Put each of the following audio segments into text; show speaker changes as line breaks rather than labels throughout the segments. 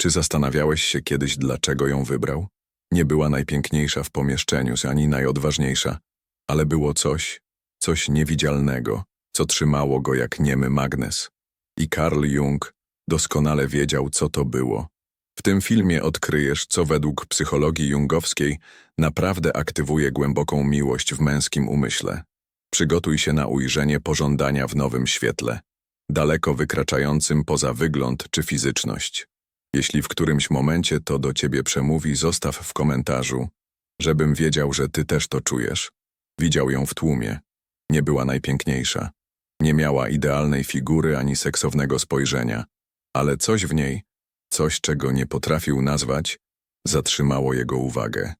Czy zastanawiałeś się kiedyś, dlaczego ją wybrał? Nie była najpiękniejsza w pomieszczeniu, ani najodważniejsza, ale było coś, coś niewidzialnego, co trzymało go jak niemy magnes. I Carl Jung doskonale wiedział, co to było. W tym filmie odkryjesz, co według psychologii jungowskiej naprawdę aktywuje głęboką miłość w męskim umyśle. Przygotuj się na ujrzenie pożądania w nowym świetle, daleko wykraczającym poza wygląd czy fizyczność. Jeśli w którymś momencie to do ciebie przemówi, zostaw w komentarzu, żebym wiedział, że ty też to czujesz. Widział ją w tłumie. Nie była najpiękniejsza. Nie miała idealnej figury ani seksownego spojrzenia, ale coś w niej, coś czego nie potrafił nazwać, zatrzymało jego uwagę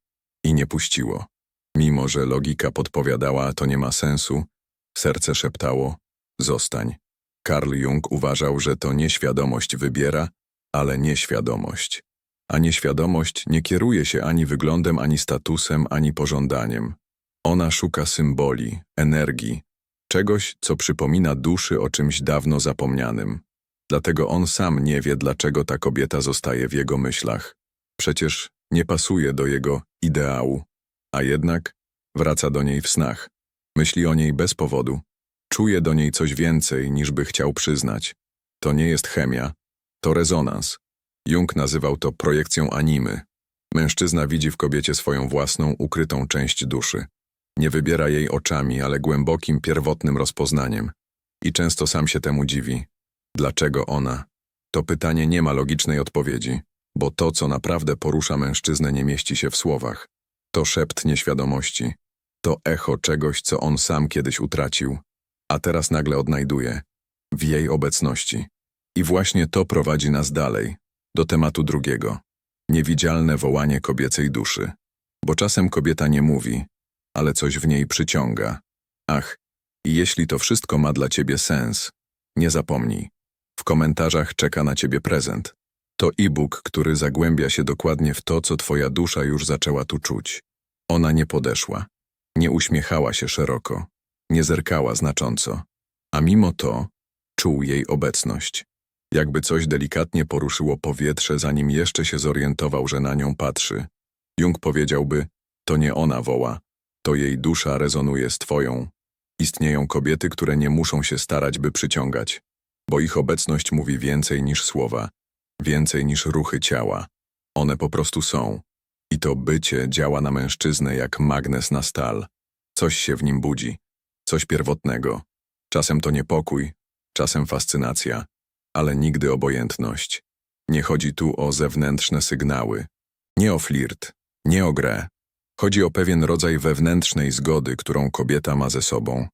i nie puściło. Mimo, że logika podpowiadała, to nie ma sensu, serce szeptało, zostań. Karl Jung uważał, że to nieświadomość wybiera, ale nieświadomość. A nieświadomość nie kieruje się ani wyglądem, ani statusem, ani pożądaniem. Ona szuka symboli, energii, czegoś, co przypomina duszy o czymś dawno zapomnianym. Dlatego on sam nie wie, dlaczego ta kobieta zostaje w jego myślach. Przecież nie pasuje do jego ideału, a jednak wraca do niej w snach. Myśli o niej bez powodu. Czuje do niej coś więcej, niż by chciał przyznać. To nie jest chemia, to rezonans. Jung nazywał to projekcją animy. Mężczyzna widzi w kobiecie swoją własną, ukrytą część duszy. Nie wybiera jej oczami, ale głębokim, pierwotnym rozpoznaniem. I często sam się temu dziwi. Dlaczego ona? To pytanie nie ma logicznej odpowiedzi, bo to, co naprawdę porusza mężczyznę, nie mieści się w słowach. To szept nieświadomości. To echo czegoś, co on sam kiedyś utracił, a teraz nagle odnajduje. W jej obecności. I właśnie to prowadzi nas dalej, do tematu drugiego. Niewidzialne wołanie kobiecej duszy. Bo czasem kobieta nie mówi, ale coś w niej przyciąga. Ach, i jeśli to wszystko ma dla ciebie sens, nie zapomnij. W komentarzach czeka na ciebie prezent. To e-book, który zagłębia się dokładnie w to, co twoja dusza już zaczęła tu czuć. Ona nie podeszła, nie uśmiechała się szeroko, nie zerkała znacząco, a mimo to czuł jej obecność. Jakby coś delikatnie poruszyło powietrze, zanim jeszcze się zorientował, że na nią patrzy. Jung powiedziałby, to nie ona woła, to jej dusza rezonuje z twoją. Istnieją kobiety, które nie muszą się starać, by przyciągać, bo ich obecność mówi więcej niż słowa, więcej niż ruchy ciała. One po prostu są. I to bycie działa na mężczyznę jak magnes na stal. Coś się w nim budzi, coś pierwotnego. Czasem to niepokój, czasem fascynacja, ale nigdy obojętność. Nie chodzi tu o zewnętrzne sygnały, nie o flirt, nie o grę. Chodzi o pewien rodzaj wewnętrznej zgody, którą kobieta ma ze sobą.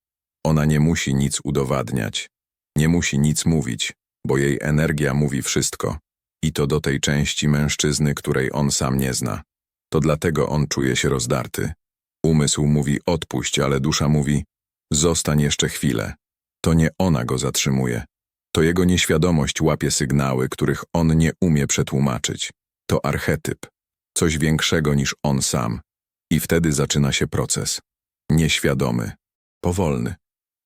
Ona nie musi nic udowadniać, nie musi nic mówić, bo jej energia mówi wszystko. I to do tej części mężczyzny, której on sam nie zna. To dlatego on czuje się rozdarty. Umysł mówi odpuść, ale dusza mówi zostań jeszcze chwilę. To nie ona go zatrzymuje. To jego nieświadomość łapie sygnały, których on nie umie przetłumaczyć. To archetyp, coś większego niż on sam. I wtedy zaczyna się proces. Nieświadomy, powolny,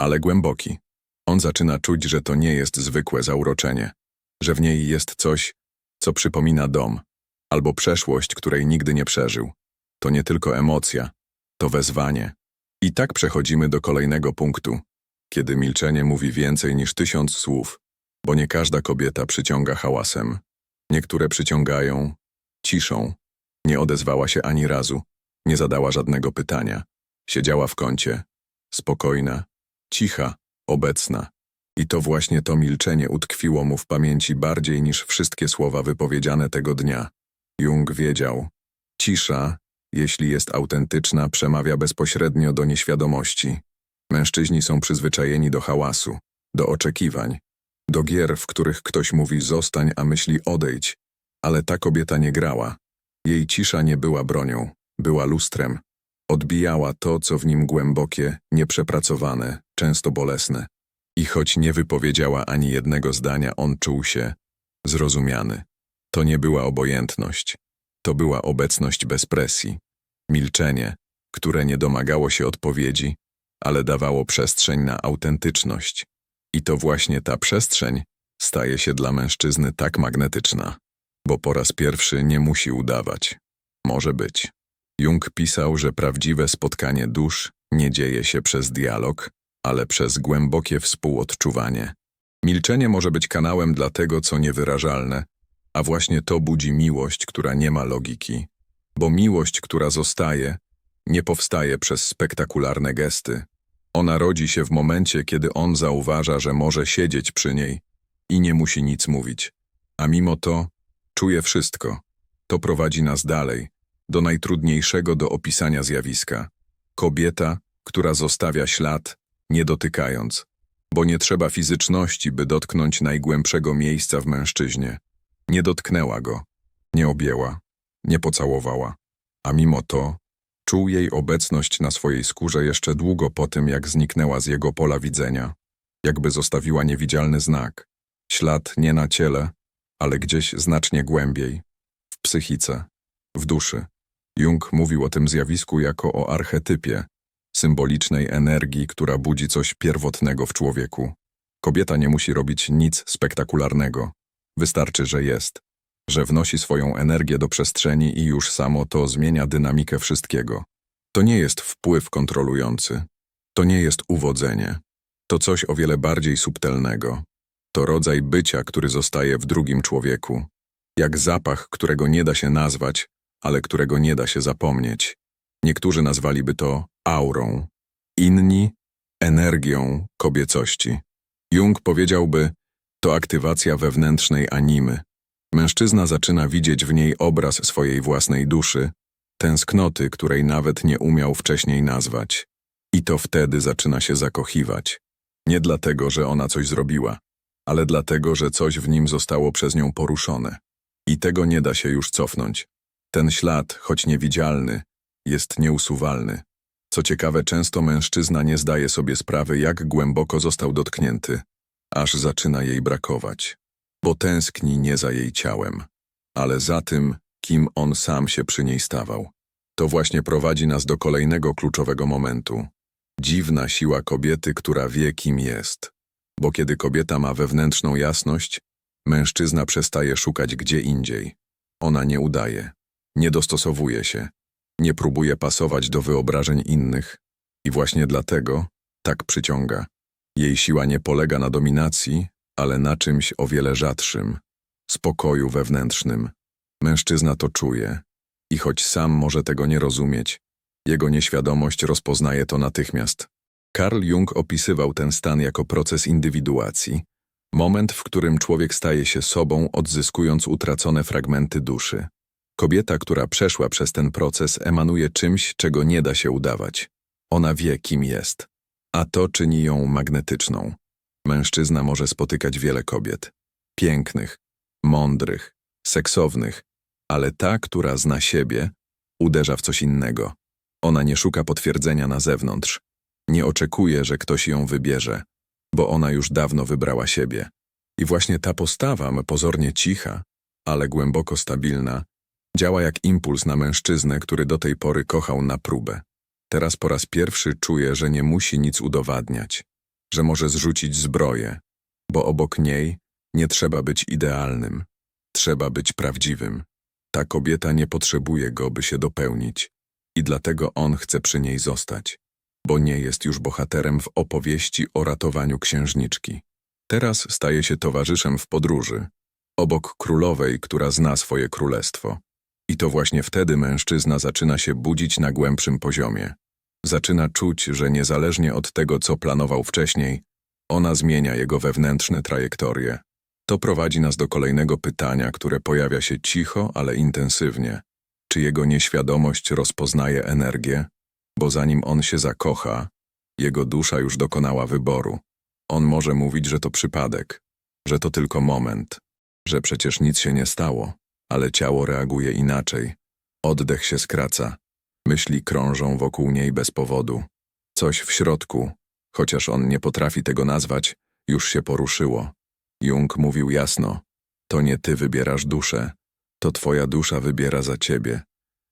ale głęboki. On zaczyna czuć, że to nie jest zwykłe zauroczenie, że w niej jest coś, co przypomina dom, albo przeszłość, której nigdy nie przeżył. To nie tylko emocja, to wezwanie. I tak przechodzimy do kolejnego punktu, kiedy milczenie mówi więcej niż tysiąc słów, bo nie każda kobieta przyciąga hałasem. Niektóre przyciągają ciszą. Nie odezwała się ani razu, nie zadała żadnego pytania. Siedziała w kącie, spokojna, cicha, obecna. I to właśnie to milczenie utkwiło mu w pamięci bardziej niż wszystkie słowa wypowiedziane tego dnia. Jung wiedział, cisza, jeśli jest autentyczna, przemawia bezpośrednio do nieświadomości. Mężczyźni są przyzwyczajeni do hałasu, do oczekiwań, do gier, w których ktoś mówi zostań, a myśli odejdź. Ale ta kobieta nie grała. Jej cisza nie była bronią, była lustrem. Odbijała to, co w nim głębokie, nieprzepracowane, często bolesne. I choć nie wypowiedziała ani jednego zdania, on czuł się zrozumiany. To nie była obojętność. To była obecność bez presji. Milczenie, które nie domagało się odpowiedzi, ale dawało przestrzeń na autentyczność. I to właśnie ta przestrzeń staje się dla mężczyzny tak magnetyczna, bo po raz pierwszy nie musi udawać. Może być. Jung pisał, że prawdziwe spotkanie dusz nie dzieje się przez dialog, ale przez głębokie współodczuwanie. Milczenie może być kanałem dla tego, co niewyrażalne, a właśnie to budzi miłość, która nie ma logiki. Bo miłość, która zostaje, nie powstaje przez spektakularne gesty. Ona rodzi się w momencie, kiedy on zauważa, że może siedzieć przy niej i nie musi nic mówić. A mimo to czuje wszystko. To prowadzi nas dalej, do najtrudniejszego do opisania zjawiska. Kobieta, która zostawia ślad, nie dotykając, bo nie trzeba fizyczności, by dotknąć najgłębszego miejsca w mężczyźnie. Nie dotknęła go, nie objęła, nie pocałowała, a mimo to czuł jej obecność na swojej skórze jeszcze długo po tym, jak zniknęła z jego pola widzenia, jakby zostawiła niewidzialny znak. Ślad nie na ciele, ale gdzieś znacznie głębiej, w psychice, w duszy. Jung mówił o tym zjawisku jako o archetypie, symbolicznej energii, która budzi coś pierwotnego w człowieku. Kobieta nie musi robić nic spektakularnego. Wystarczy, że jest, że wnosi swoją energię do przestrzeni i już samo to zmienia dynamikę wszystkiego. To nie jest wpływ kontrolujący, to nie jest uwodzenie, to coś o wiele bardziej subtelnego. To rodzaj bycia, który zostaje w drugim człowieku, jak zapach, którego nie da się nazwać, ale którego nie da się zapomnieć. Niektórzy nazwaliby to aurą, inni energią kobiecości. Jung powiedziałby, to aktywacja wewnętrznej animy. Mężczyzna zaczyna widzieć w niej obraz swojej własnej duszy, tęsknoty, której nawet nie umiał wcześniej nazwać. I to wtedy zaczyna się zakochiwać. Nie dlatego, że ona coś zrobiła, ale dlatego, że coś w nim zostało przez nią poruszone. I tego nie da się już cofnąć. Ten ślad, choć niewidzialny, jest nieusuwalny. Co ciekawe, często mężczyzna nie zdaje sobie sprawy, jak głęboko został dotknięty, aż zaczyna jej brakować, bo tęskni nie za jej ciałem, ale za tym, kim on sam się przy niej stawał. To właśnie prowadzi nas do kolejnego kluczowego momentu. Dziwna siła kobiety, która wie, kim jest. Bo kiedy kobieta ma wewnętrzną jasność, mężczyzna przestaje szukać gdzie indziej. Ona nie udaje, nie dostosowuje się, nie próbuje pasować do wyobrażeń innych i właśnie dlatego tak przyciąga. Jej siła nie polega na dominacji, ale na czymś o wiele rzadszym spokoju wewnętrznym. Mężczyzna to czuje i choć sam może tego nie rozumieć, jego nieświadomość rozpoznaje to natychmiast. Carl Jung opisywał ten stan jako proces indywiduacji, moment, w którym człowiek staje się sobą, odzyskując utracone fragmenty duszy. Kobieta, która przeszła przez ten proces, emanuje czymś, czego nie da się udawać. Ona wie, kim jest, a to czyni ją magnetyczną. Mężczyzna może spotykać wiele kobiet. Pięknych, mądrych, seksownych, ale ta, która zna siebie, uderza w coś innego. Ona nie szuka potwierdzenia na zewnątrz. Nie oczekuje, że ktoś ją wybierze, bo ona już dawno wybrała siebie. I właśnie ta postawa, pozornie cicha, ale głęboko stabilna, Działa jak impuls na mężczyznę, który do tej pory kochał na próbę. Teraz po raz pierwszy czuje, że nie musi nic udowadniać, że może zrzucić zbroję, bo obok niej nie trzeba być idealnym, trzeba być prawdziwym. Ta kobieta nie potrzebuje go, by się dopełnić i dlatego on chce przy niej zostać, bo nie jest już bohaterem w opowieści o ratowaniu księżniczki. Teraz staje się towarzyszem w podróży, obok królowej, która zna swoje królestwo. I to właśnie wtedy mężczyzna zaczyna się budzić na głębszym poziomie. Zaczyna czuć, że niezależnie od tego, co planował wcześniej, ona zmienia jego wewnętrzne trajektorie. To prowadzi nas do kolejnego pytania, które pojawia się cicho, ale intensywnie. Czy jego nieświadomość rozpoznaje energię? Bo zanim on się zakocha, jego dusza już dokonała wyboru. On może mówić, że to przypadek, że to tylko moment, że przecież nic się nie stało ale ciało reaguje inaczej. Oddech się skraca. Myśli krążą wokół niej bez powodu. Coś w środku, chociaż on nie potrafi tego nazwać, już się poruszyło. Jung mówił jasno: To nie ty wybierasz duszę, to twoja dusza wybiera za ciebie.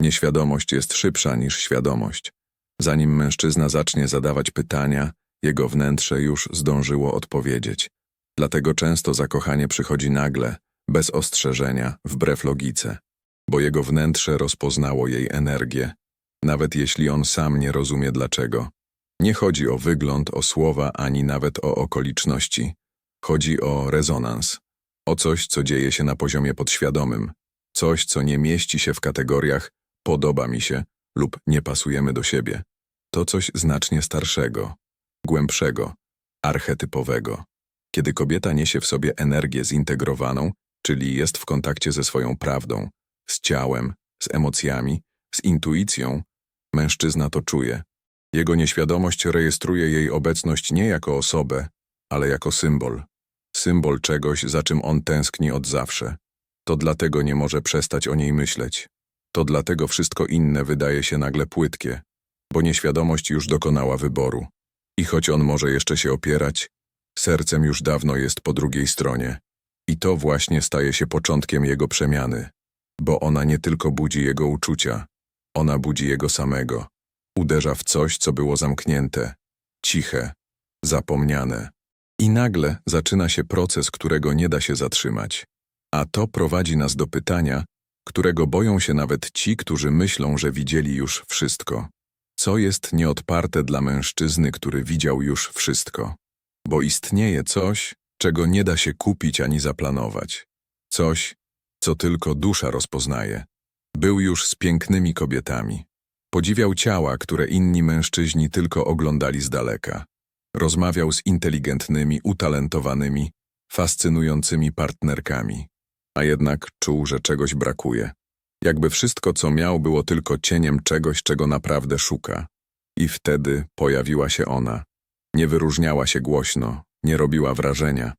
Nieświadomość jest szybsza niż świadomość. Zanim mężczyzna zacznie zadawać pytania, jego wnętrze już zdążyło odpowiedzieć. Dlatego często zakochanie przychodzi nagle, bez ostrzeżenia, wbrew logice, bo jego wnętrze rozpoznało jej energię, nawet jeśli on sam nie rozumie dlaczego. Nie chodzi o wygląd, o słowa, ani nawet o okoliczności. Chodzi o rezonans, o coś, co dzieje się na poziomie podświadomym, coś, co nie mieści się w kategoriach podoba mi się lub nie pasujemy do siebie. To coś znacznie starszego, głębszego, archetypowego. Kiedy kobieta niesie w sobie energię zintegrowaną, czyli jest w kontakcie ze swoją prawdą, z ciałem, z emocjami, z intuicją, mężczyzna to czuje. Jego nieświadomość rejestruje jej obecność nie jako osobę, ale jako symbol. Symbol czegoś, za czym on tęskni od zawsze. To dlatego nie może przestać o niej myśleć. To dlatego wszystko inne wydaje się nagle płytkie, bo nieświadomość już dokonała wyboru. I choć on może jeszcze się opierać, sercem już dawno jest po drugiej stronie. I to właśnie staje się początkiem jego przemiany, bo ona nie tylko budzi jego uczucia, ona budzi jego samego. Uderza w coś, co było zamknięte, ciche, zapomniane. I nagle zaczyna się proces, którego nie da się zatrzymać. A to prowadzi nas do pytania, którego boją się nawet ci, którzy myślą, że widzieli już wszystko. Co jest nieodparte dla mężczyzny, który widział już wszystko? Bo istnieje coś, czego nie da się kupić ani zaplanować. Coś, co tylko dusza rozpoznaje. Był już z pięknymi kobietami. Podziwiał ciała, które inni mężczyźni tylko oglądali z daleka. Rozmawiał z inteligentnymi, utalentowanymi, fascynującymi partnerkami. A jednak czuł, że czegoś brakuje. Jakby wszystko, co miał, było tylko cieniem czegoś, czego naprawdę szuka. I wtedy pojawiła się ona. Nie wyróżniała się głośno, nie robiła wrażenia,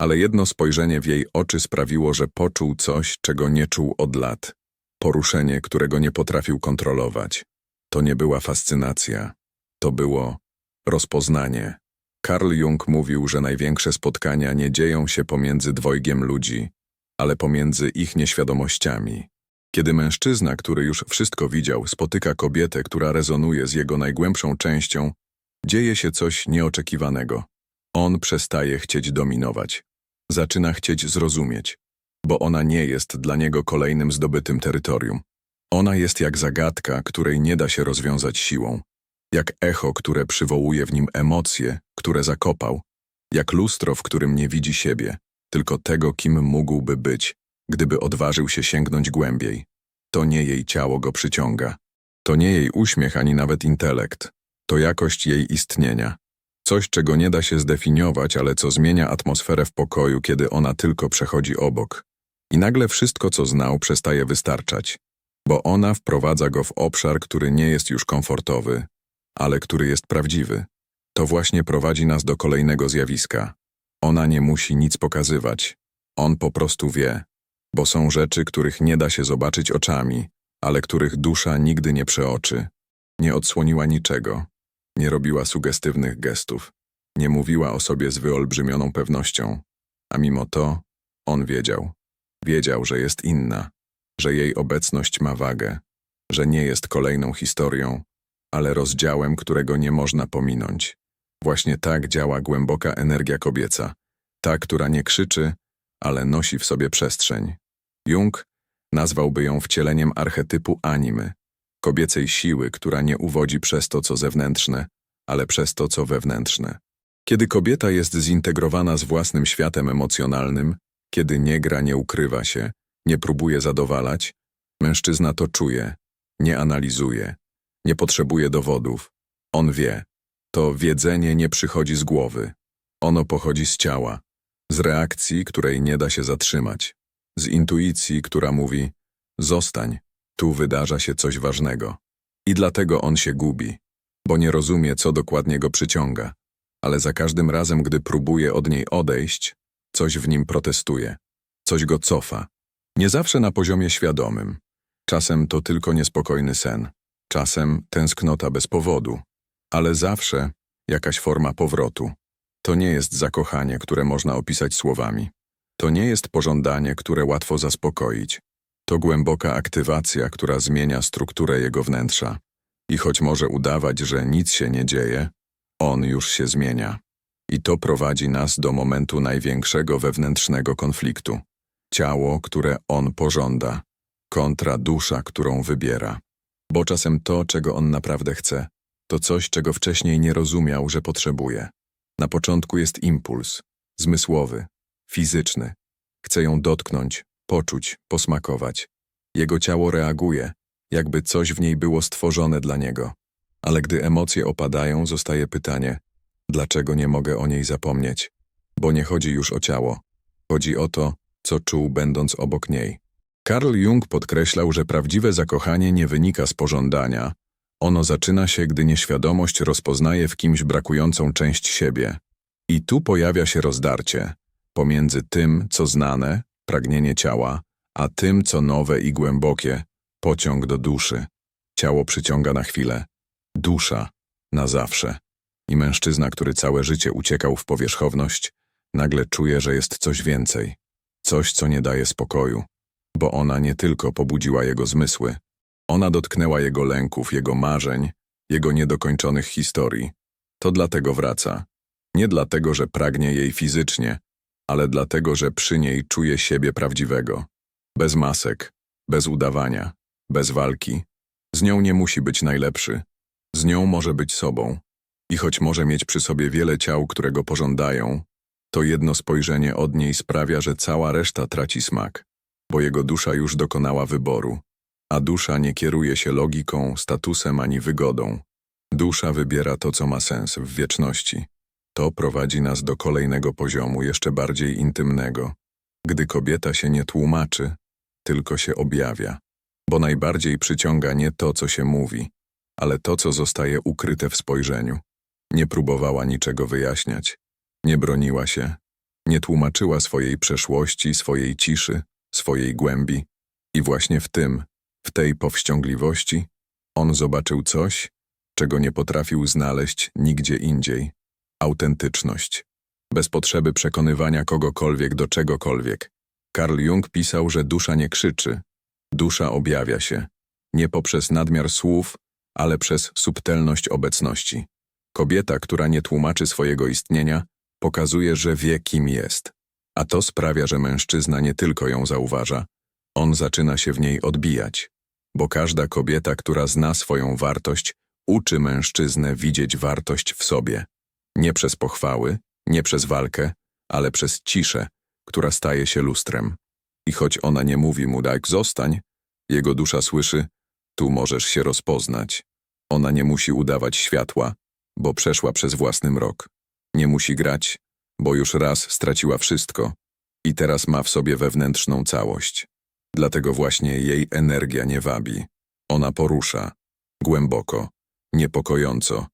ale jedno spojrzenie w jej oczy sprawiło, że poczuł coś, czego nie czuł od lat. Poruszenie, którego nie potrafił kontrolować. To nie była fascynacja, to było rozpoznanie. Carl Jung mówił, że największe spotkania nie dzieją się pomiędzy dwojgiem ludzi, ale pomiędzy ich nieświadomościami. Kiedy mężczyzna, który już wszystko widział, spotyka kobietę, która rezonuje z jego najgłębszą częścią, dzieje się coś nieoczekiwanego. On przestaje chcieć dominować. Zaczyna chcieć zrozumieć, bo ona nie jest dla niego kolejnym zdobytym terytorium. Ona jest jak zagadka, której nie da się rozwiązać siłą. Jak echo, które przywołuje w nim emocje, które zakopał. Jak lustro, w którym nie widzi siebie, tylko tego, kim mógłby być, gdyby odważył się sięgnąć głębiej. To nie jej ciało go przyciąga. To nie jej uśmiech ani nawet intelekt. To jakość jej istnienia. Coś, czego nie da się zdefiniować, ale co zmienia atmosferę w pokoju, kiedy ona tylko przechodzi obok. I nagle wszystko, co znał, przestaje wystarczać, bo ona wprowadza go w obszar, który nie jest już komfortowy, ale który jest prawdziwy. To właśnie prowadzi nas do kolejnego zjawiska. Ona nie musi nic pokazywać. On po prostu wie, bo są rzeczy, których nie da się zobaczyć oczami, ale których dusza nigdy nie przeoczy. Nie odsłoniła niczego, nie robiła sugestywnych gestów, nie mówiła o sobie z wyolbrzymioną pewnością, a mimo to on wiedział. Wiedział, że jest inna, że jej obecność ma wagę, że nie jest kolejną historią, ale rozdziałem, którego nie można pominąć. Właśnie tak działa głęboka energia kobieca, ta, która nie krzyczy, ale nosi w sobie przestrzeń. Jung nazwałby ją wcieleniem archetypu animy, kobiecej siły, która nie uwodzi przez to, co zewnętrzne, ale przez to, co wewnętrzne. Kiedy kobieta jest zintegrowana z własnym światem emocjonalnym, kiedy nie gra, nie ukrywa się, nie próbuje zadowalać, mężczyzna to czuje, nie analizuje, nie potrzebuje dowodów. On wie. To wiedzenie nie przychodzi z głowy. Ono pochodzi z ciała, z reakcji, której nie da się zatrzymać, z intuicji, która mówi: Zostań, tu wydarza się coś ważnego. I dlatego on się gubi, bo nie rozumie, co dokładnie go przyciąga, ale za każdym razem, gdy próbuje od niej odejść, coś w nim protestuje, coś go cofa. Nie zawsze na poziomie świadomym. Czasem to tylko niespokojny sen, czasem tęsknota bez powodu, ale zawsze jakaś forma powrotu. To nie jest zakochanie, które można opisać słowami. To nie jest pożądanie, które łatwo zaspokoić. To głęboka aktywacja, która zmienia strukturę jego wnętrza. I choć może udawać, że nic się nie dzieje, on już się zmienia. I to prowadzi nas do momentu największego wewnętrznego konfliktu. Ciało, które on pożąda, kontra dusza, którą wybiera. Bo czasem to, czego on naprawdę chce, to coś, czego wcześniej nie rozumiał, że potrzebuje. Na początku jest impuls, zmysłowy, fizyczny. Chce ją dotknąć, poczuć, posmakować. Jego ciało reaguje, jakby coś w niej było stworzone dla niego. Ale gdy emocje opadają, zostaje pytanie, dlaczego nie mogę o niej zapomnieć? Bo nie chodzi już o ciało. Chodzi o to, co czuł będąc obok niej. Carl Jung podkreślał, że prawdziwe zakochanie nie wynika z pożądania. Ono zaczyna się, gdy nieświadomość rozpoznaje w kimś brakującą część siebie. I tu pojawia się rozdarcie pomiędzy tym, co znane, pragnienie ciała, a tym, co nowe i głębokie, pociąg do duszy. Ciało przyciąga na chwilę, dusza na zawsze. I mężczyzna, który całe życie uciekał w powierzchowność, nagle czuje, że jest coś więcej. Coś, co nie daje spokoju. Bo ona nie tylko pobudziła jego zmysły, ona dotknęła jego lęków, jego marzeń, jego niedokończonych historii. To dlatego wraca. Nie dlatego, że pragnie jej fizycznie, ale dlatego, że przy niej czuje siebie prawdziwego. Bez masek, bez udawania, bez walki. Z nią nie musi być najlepszy. Z nią może być sobą. I choć może mieć przy sobie wiele ciał, które go pożądają, to jedno spojrzenie od niej sprawia, że cała reszta traci smak, bo jego dusza już dokonała wyboru. A dusza nie kieruje się logiką, statusem ani wygodą. Dusza wybiera to, co ma sens w wieczności. To prowadzi nas do kolejnego poziomu, jeszcze bardziej intymnego, gdy kobieta się nie tłumaczy, tylko się objawia, bo najbardziej przyciąga nie to, co się mówi, ale to, co zostaje ukryte w spojrzeniu. Nie próbowała niczego wyjaśniać, nie broniła się, nie tłumaczyła swojej przeszłości, swojej ciszy, swojej głębi. I właśnie w tym, w tej powściągliwości, on zobaczył coś, czego nie potrafił znaleźć nigdzie indziej autentyczność. Bez potrzeby przekonywania kogokolwiek do czegokolwiek. Carl Jung pisał, że dusza nie krzyczy, dusza objawia się, nie poprzez nadmiar słów, ale przez subtelność obecności. Kobieta, która nie tłumaczy swojego istnienia, pokazuje, że wie, kim jest. A to sprawia, że mężczyzna nie tylko ją zauważa, on zaczyna się w niej odbijać. Bo każda kobieta, która zna swoją wartość, uczy mężczyznę widzieć wartość w sobie. Nie przez pochwały, nie przez walkę, ale przez ciszę, która staje się lustrem. I choć ona nie mówi mu daj zostań, jego dusza słyszy, tu możesz się rozpoznać. Ona nie musi udawać światła, bo przeszła przez własny mrok. Nie musi grać, bo już raz straciła wszystko i teraz ma w sobie wewnętrzną całość. Dlatego właśnie jej energia nie wabi. Ona porusza, głęboko, niepokojąco,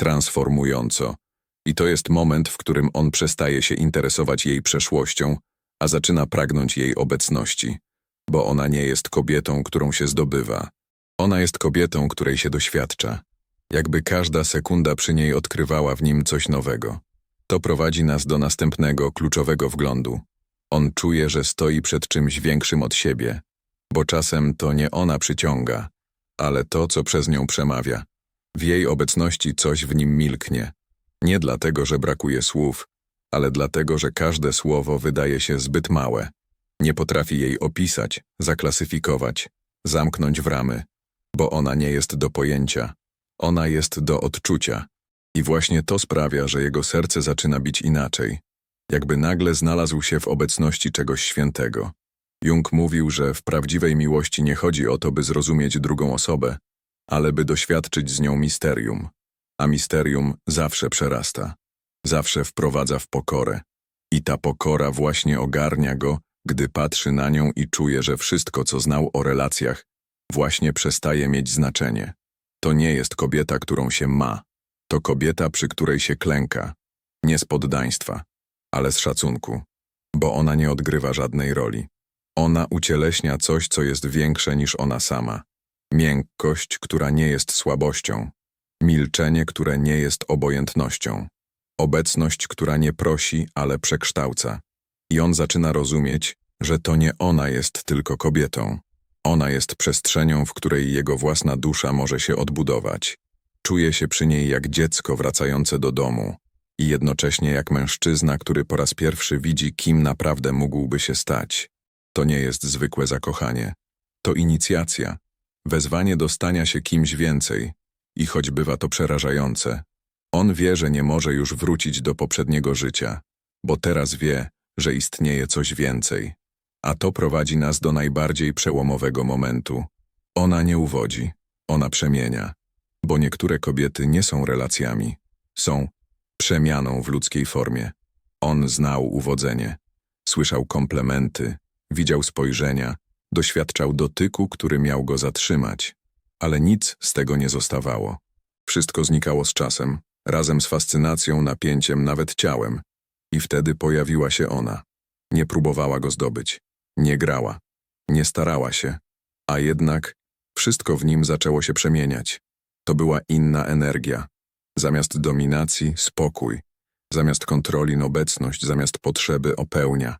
transformująco, i to jest moment, w którym on przestaje się interesować jej przeszłością, a zaczyna pragnąć jej obecności, bo ona nie jest kobietą, którą się zdobywa. Ona jest kobietą, której się doświadcza. Jakby każda sekunda przy niej odkrywała w nim coś nowego. To prowadzi nas do następnego, kluczowego wglądu. On czuje, że stoi przed czymś większym od siebie, bo czasem to nie ona przyciąga, ale to, co przez nią przemawia. W jej obecności coś w nim milknie, nie dlatego, że brakuje słów, ale dlatego, że każde słowo wydaje się zbyt małe. Nie potrafi jej opisać, zaklasyfikować, zamknąć w ramy, bo ona nie jest do pojęcia, ona jest do odczucia. I właśnie to sprawia, że jego serce zaczyna bić inaczej, jakby nagle znalazł się w obecności czegoś świętego. Jung mówił, że w prawdziwej miłości nie chodzi o to, by zrozumieć drugą osobę, ale by doświadczyć z nią misterium, a misterium zawsze przerasta, zawsze wprowadza w pokorę. I ta pokora właśnie ogarnia go, gdy patrzy na nią i czuje, że wszystko, co znał o relacjach, właśnie przestaje mieć znaczenie. To nie jest kobieta, którą się ma. To kobieta, przy której się klęka. Nie z poddaństwa, ale z szacunku. Bo ona nie odgrywa żadnej roli. Ona ucieleśnia coś, co jest większe niż ona sama. Miękkość, która nie jest słabością, Milczenie, które nie jest obojętnością. Obecność, która nie prosi, ale przekształca. I on zaczyna rozumieć, że to nie ona jest tylko kobietą. Ona jest przestrzenią, w której jego własna dusza może się odbudować. Czuje się przy niej jak dziecko wracające do domu i jednocześnie jak mężczyzna, który po raz pierwszy widzi, kim naprawdę mógłby się stać. To nie jest zwykłe zakochanie. To inicjacja, wezwanie do stania się kimś więcej. I choć bywa to przerażające, on wie, że nie może już wrócić do poprzedniego życia, bo teraz wie, że istnieje coś więcej. A to prowadzi nas do najbardziej przełomowego momentu. Ona nie uwodzi, ona przemienia, bo niektóre kobiety nie są relacjami, są przemianą w ludzkiej formie. On znał uwodzenie, słyszał komplementy, widział spojrzenia, doświadczał dotyku, który miał go zatrzymać, ale nic z tego nie zostawało. Wszystko znikało z czasem, razem z fascynacją, napięciem, nawet ciałem. I wtedy pojawiła się ona. Nie próbowała go zdobyć, nie grała, nie starała się, a jednak wszystko w nim zaczęło się przemieniać. To była inna energia. Zamiast dominacji spokój, zamiast kontroli obecność, zamiast potrzeby opełnia.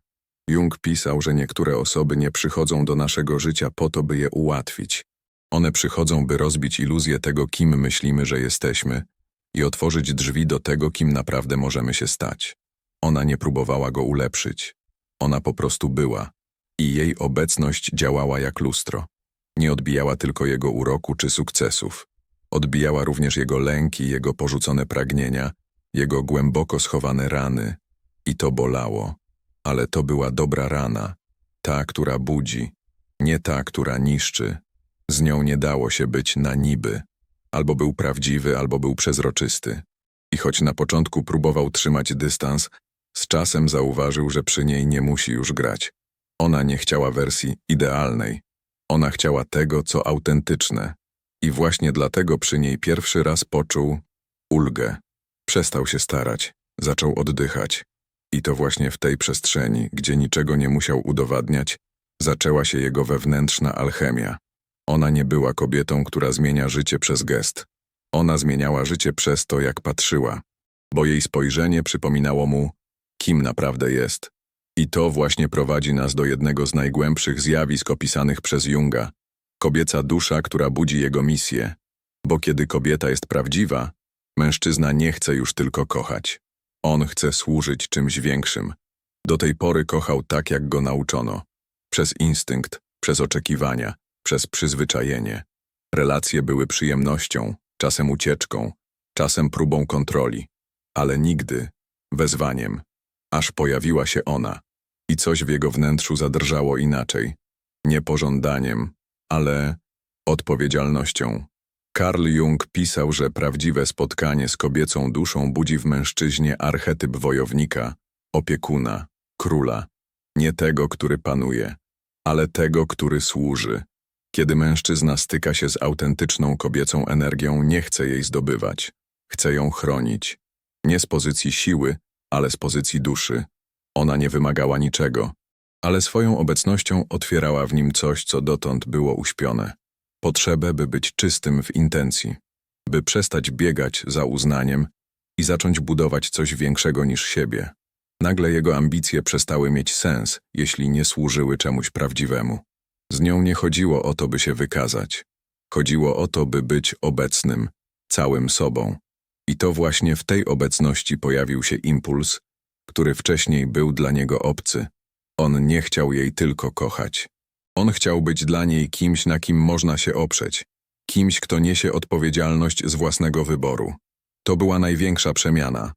Jung pisał, że niektóre osoby nie przychodzą do naszego życia po to, by je ułatwić. One przychodzą, by rozbić iluzję tego, kim myślimy, że jesteśmy i otworzyć drzwi do tego, kim naprawdę możemy się stać. Ona nie próbowała go ulepszyć. Ona po prostu była. I jej obecność działała jak lustro. Nie odbijała tylko jego uroku czy sukcesów. Odbijała również jego lęki, jego porzucone pragnienia, jego głęboko schowane rany. I to bolało. Ale to była dobra rana. Ta, która budzi. Nie ta, która niszczy. Z nią nie dało się być na niby. Albo był prawdziwy, albo był przezroczysty. I choć na początku próbował trzymać dystans, z czasem zauważył, że przy niej nie musi już grać. Ona nie chciała wersji idealnej. Ona chciała tego, co autentyczne. I właśnie dlatego przy niej pierwszy raz poczuł ulgę. Przestał się starać, zaczął oddychać. I to właśnie w tej przestrzeni, gdzie niczego nie musiał udowadniać, zaczęła się jego wewnętrzna alchemia. Ona nie była kobietą, która zmienia życie przez gest. Ona zmieniała życie przez to, jak patrzyła, bo jej spojrzenie przypominało mu, kim naprawdę jest. I to właśnie prowadzi nas do jednego z najgłębszych zjawisk opisanych przez Junga. Kobieca dusza, która budzi jego misję. Bo kiedy kobieta jest prawdziwa, mężczyzna nie chce już tylko kochać. On chce służyć czymś większym. Do tej pory kochał tak, jak go nauczono. Przez instynkt, przez oczekiwania, przez przyzwyczajenie. Relacje były przyjemnością, czasem ucieczką, czasem próbą kontroli, ale nigdy wezwaniem. Aż pojawiła się ona i coś w jego wnętrzu zadrżało inaczej. Nie pożądaniem, ale odpowiedzialnością. Carl Jung pisał, że prawdziwe spotkanie z kobiecą duszą budzi w mężczyźnie archetyp wojownika, opiekuna, króla. Nie tego, który panuje, ale tego, który służy. Kiedy mężczyzna styka się z autentyczną kobiecą energią, nie chce jej zdobywać. Chce ją chronić. Nie z pozycji siły, ale z pozycji duszy. Ona nie wymagała niczego, ale swoją obecnością otwierała w nim coś, co dotąd było uśpione. Potrzebę, by być czystym w intencji, by przestać biegać za uznaniem i zacząć budować coś większego niż siebie. Nagle jego ambicje przestały mieć sens, jeśli nie służyły czemuś prawdziwemu. Z nią nie chodziło o to, by się wykazać. Chodziło o to, by być obecnym, całym sobą. I to właśnie w tej obecności pojawił się impuls, który wcześniej był dla niego obcy. On nie chciał jej tylko kochać. On chciał być dla niej kimś, na kim można się oprzeć, kimś, kto niesie odpowiedzialność z własnego wyboru. To była największa przemiana.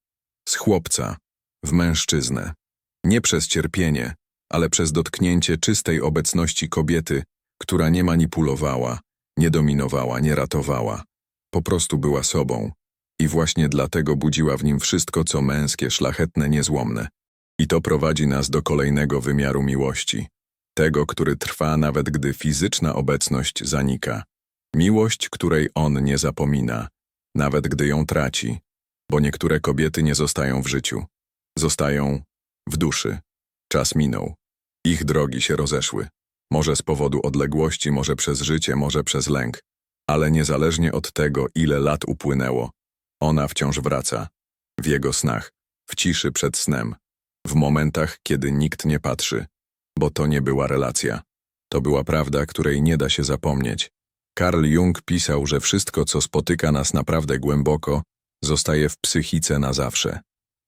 Z chłopca w mężczyznę. Nie przez cierpienie, ale przez dotknięcie czystej obecności kobiety, która nie manipulowała, nie dominowała, nie ratowała. Po prostu była sobą. I właśnie dlatego budziła w nim wszystko, co męskie, szlachetne, niezłomne. I to prowadzi nas do kolejnego wymiaru miłości. Tego, który trwa nawet gdy fizyczna obecność zanika. Miłość, której on nie zapomina, nawet gdy ją traci. Bo niektóre kobiety nie zostają w życiu. Zostają w duszy. Czas minął. Ich drogi się rozeszły. Może z powodu odległości, może przez życie, może przez lęk. Ale niezależnie od tego, ile lat upłynęło, ona wciąż wraca. W jego snach, w ciszy przed snem, w momentach, kiedy nikt nie patrzy. Bo to nie była relacja. To była prawda, której nie da się zapomnieć. Carl Jung pisał, że wszystko, co spotyka nas naprawdę głęboko, zostaje w psychice na zawsze.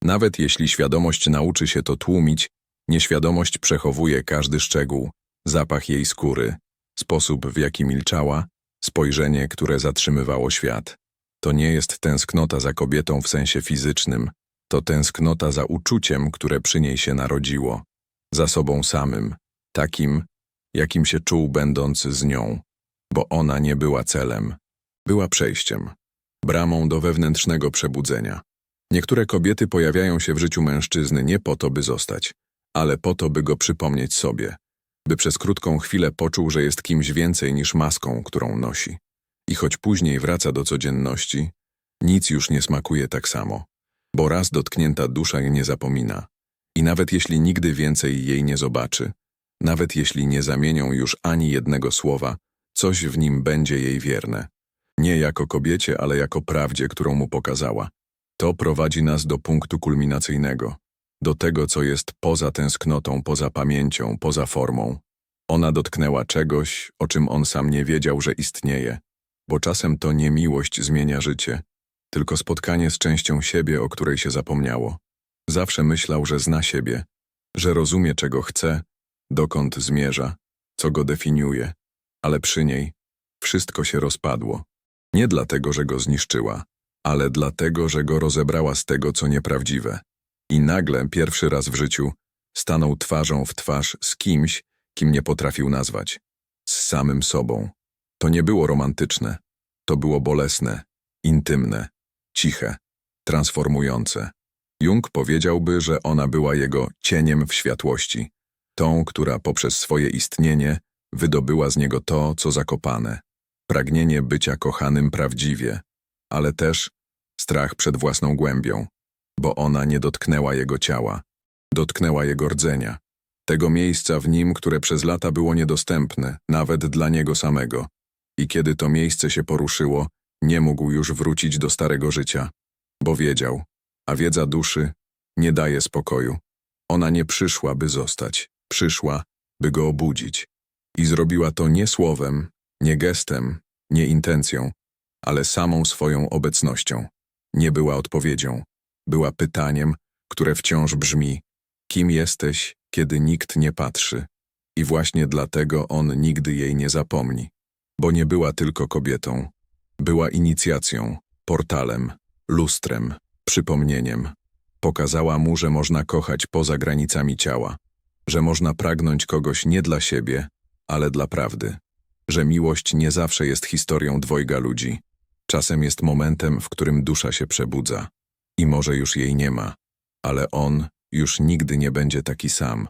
Nawet jeśli świadomość nauczy się to tłumić, nieświadomość przechowuje każdy szczegół, zapach jej skóry, sposób w jaki milczała, spojrzenie, które zatrzymywało świat. To nie jest tęsknota za kobietą w sensie fizycznym, to tęsknota za uczuciem, które przy niej się narodziło, za sobą samym, takim, jakim się czuł będąc z nią, bo ona nie była celem, była przejściem, bramą do wewnętrznego przebudzenia. Niektóre kobiety pojawiają się w życiu mężczyzny nie po to, by zostać, ale po to, by go przypomnieć sobie, by przez krótką chwilę poczuł, że jest kimś więcej niż maską, którą nosi. I choć później wraca do codzienności, nic już nie smakuje tak samo, bo raz dotknięta dusza nie zapomina. I nawet jeśli nigdy więcej jej nie zobaczy, nawet jeśli nie zamienią już ani jednego słowa, coś w nim będzie jej wierne. Nie jako kobiecie, ale jako prawdzie, którą mu pokazała. To prowadzi nas do punktu kulminacyjnego, do tego, co jest poza tęsknotą, poza pamięcią, poza formą. Ona dotknęła czegoś, o czym on sam nie wiedział, że istnieje, bo czasem to nie miłość zmienia życie, tylko spotkanie z częścią siebie, o której się zapomniało. Zawsze myślał, że zna siebie, że rozumie, czego chce, dokąd zmierza, co go definiuje, ale przy niej wszystko się rozpadło. Nie dlatego, że go zniszczyła, ale dlatego, że go rozebrała z tego, co nieprawdziwe. I nagle, pierwszy raz w życiu, stanął twarzą w twarz z kimś, kim nie potrafił nazwać. Z samym sobą. To nie było romantyczne. To było bolesne, intymne, ciche, transformujące. Jung powiedziałby, że ona była jego cieniem w światłości, tą, która poprzez swoje istnienie wydobyła z niego to, co zakopane. Pragnienie bycia kochanym prawdziwie, ale też strach przed własną głębią, bo ona nie dotknęła jego ciała, dotknęła jego rdzenia, tego miejsca w nim, które przez lata było niedostępne, nawet dla niego samego. I kiedy to miejsce się poruszyło, nie mógł już wrócić do starego życia, bo wiedział, a wiedza duszy nie daje spokoju. Ona nie przyszła, by zostać, przyszła, by go obudzić. I zrobiła to nie słowem, nie gestem, nie intencją, ale samą swoją obecnością. Nie była odpowiedzią, była pytaniem, które wciąż brzmi: Kim jesteś, kiedy nikt nie patrzy? I właśnie dlatego on nigdy jej nie zapomni, bo nie była tylko kobietą, była inicjacją, portalem, lustrem, przypomnieniem. Pokazała mu, że można kochać poza granicami ciała, że można pragnąć kogoś nie dla siebie, ale dla prawdy, że miłość nie zawsze jest historią dwojga ludzi. Czasem jest momentem, w którym dusza się przebudza i może już jej nie ma, ale on już nigdy nie będzie taki sam,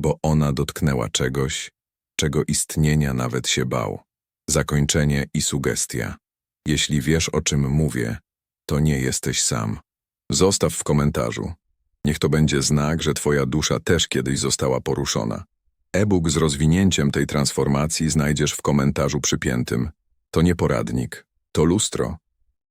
bo ona dotknęła czegoś, czego istnienia nawet się bał. Zakończenie i sugestia. Jeśli wiesz, o czym mówię, to nie jesteś sam. Zostaw w komentarzu. Niech to będzie znak, że twoja dusza też kiedyś została poruszona. E-book z rozwinięciem tej transformacji znajdziesz w komentarzu przypiętym. To nie poradnik, to lustro,